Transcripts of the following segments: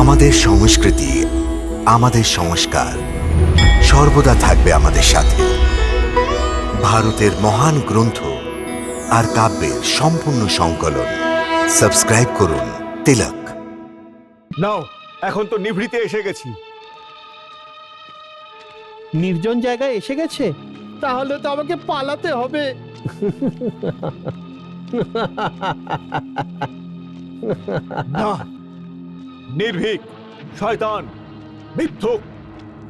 আমাদের সংস্কৃতি আমাদের সংস্কার সর্বদা থাকবে আমাদের সাথে। ভারতের মহান গ্রন্থ আর কাব্যের সম্পূর্ণ সংকলন। সাবস্ক্রাইব করুন তিলক। নাও এখন তো নিভৃতে এসে গেছি। নির্জন জায়গায় এসে গেছে? তাহলে তো আমাকে পালাতে হবে। না নির্ভীক, শয়তান, মিথ্যুক।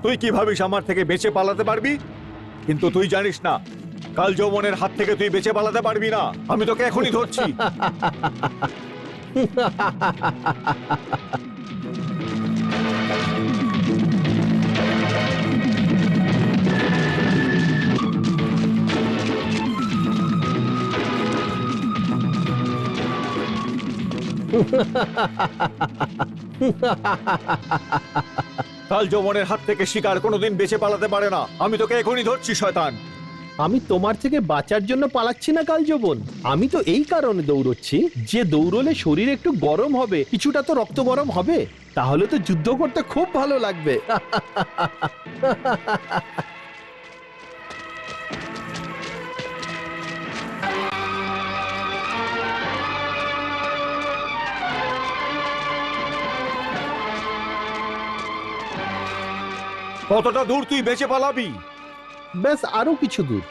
তুই কি ভাবিস আমার থেকে বেঁচে পালাতে পারবি? কিন্তু তুই জানিস না, কাল যৌবনের হাত থেকে তুই বেঁচে পালাতে পারবি না। আমি তোকে এখনই ধরছি। কাল যৌবনের হাত থেকে শিকার কোনোদিন বেঁচে পালাতে পারে না। আমি তোকে এখনই ধরছি, শয়তান। আমি তোমার থেকে বাঁচার জন্য পালাচ্ছি না, কাল যৌবন। আমি তো এই কারণে দৌড়চ্ছি যে দৌড়লে শরীর একটু গরম হবে, কিছুটা তো রক্ত গরম হবে। তাহলে তো যুদ্ধ করতে খুব ভালো লাগবে। কতটা দূর তুই বেঁচে পালাবি? ব্যাস আরও কিছু দূর।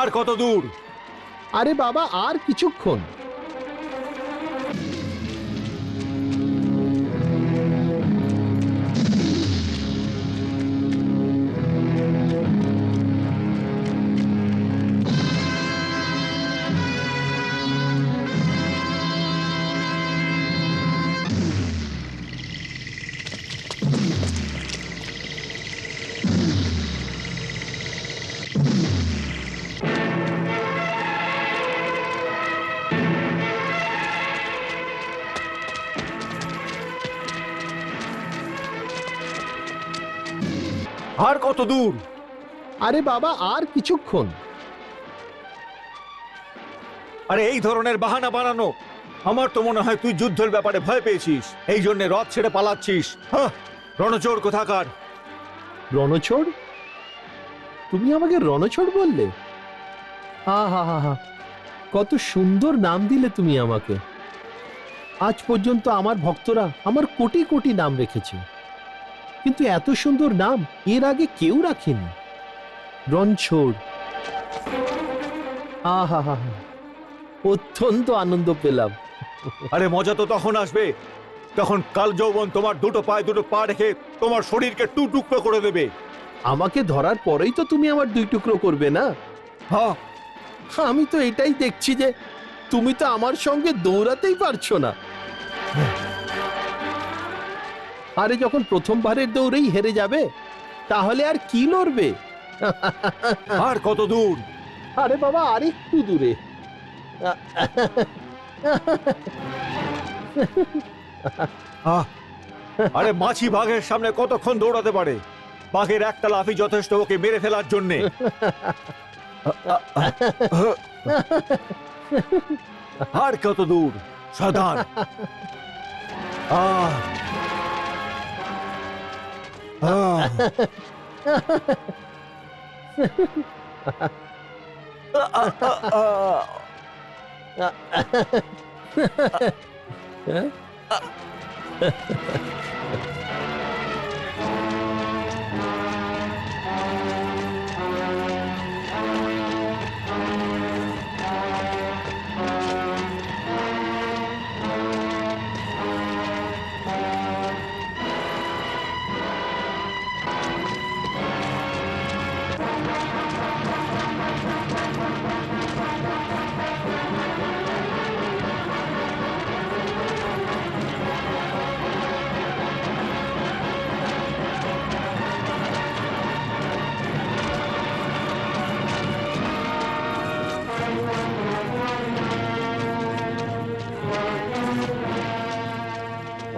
আর কত দূর? আরে বাবা আর কিছুক্ষণ। আর কত দূর? আরে বাবা আর কিছুক্ষণ। আরে এই ধরনের বাহানা বানানো আমার তো মনে হয় তুই যুদ্ধের ব্যাপারে ভয় পেয়েছিস। এই জন্য রথ ছেড়ে পালাচ্ছিস। হাহ, রণচোর কোথাকার? রণছোড় তুমি আমাকে রণছোড় বললে? হা হা হা হা। কত সুন্দর নাম দিলে তুমি আমাকে। আজ পর্যন্ত আমার ভক্তরা আমার কোটি কোটি নাম রেখেছে। কিন্তু এত সুন্দর নাম এর আগে কেউ রাখেনি। রণছোড়। আহা হা হা অত্যন্ত আনন্দ পেলাম। আরে মজা তো তখন আসবে। তখন কাল যৌবন তোমার দুটো পায়ে দুটো পা রেখে তোমার শরীরকে টু টুকরো করে দেবে। আমাকে ধরার পরেই তো তুমি আমার দুই টুকরো করবে না? হ্যাঁ আমি তো এটাই দেখছি যে তুমি তো আমার সঙ্গে দৌড়াতেই পারছ না। আরে যখন প্রথমবারের দৌড়েই হেরে যাবে তাহলে আর কি লড়বে? আর কত দূর? আরে বাবা আর একটু দূরে। আহ, আরে মাছি বাঘের সামনে কতক্ষণ দৌড়াতে পারে? বাঘের একটা লাফি যথেষ্ট ওকে মেরে ফেলার জন্যে। আর কত দূর? সাধান আহ 아. 아, 아, 아. 아. 예?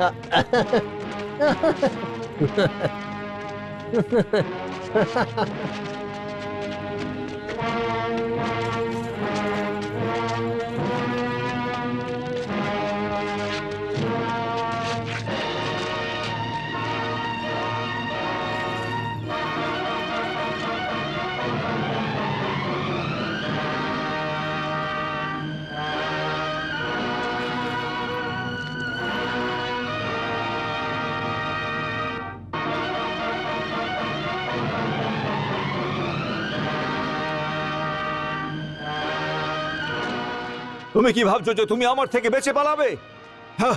あ Ha ha ha. তুমি কি ভাবছ যে তুমি আমার থেকে বেঁচে পালাবে? হ্যাঁ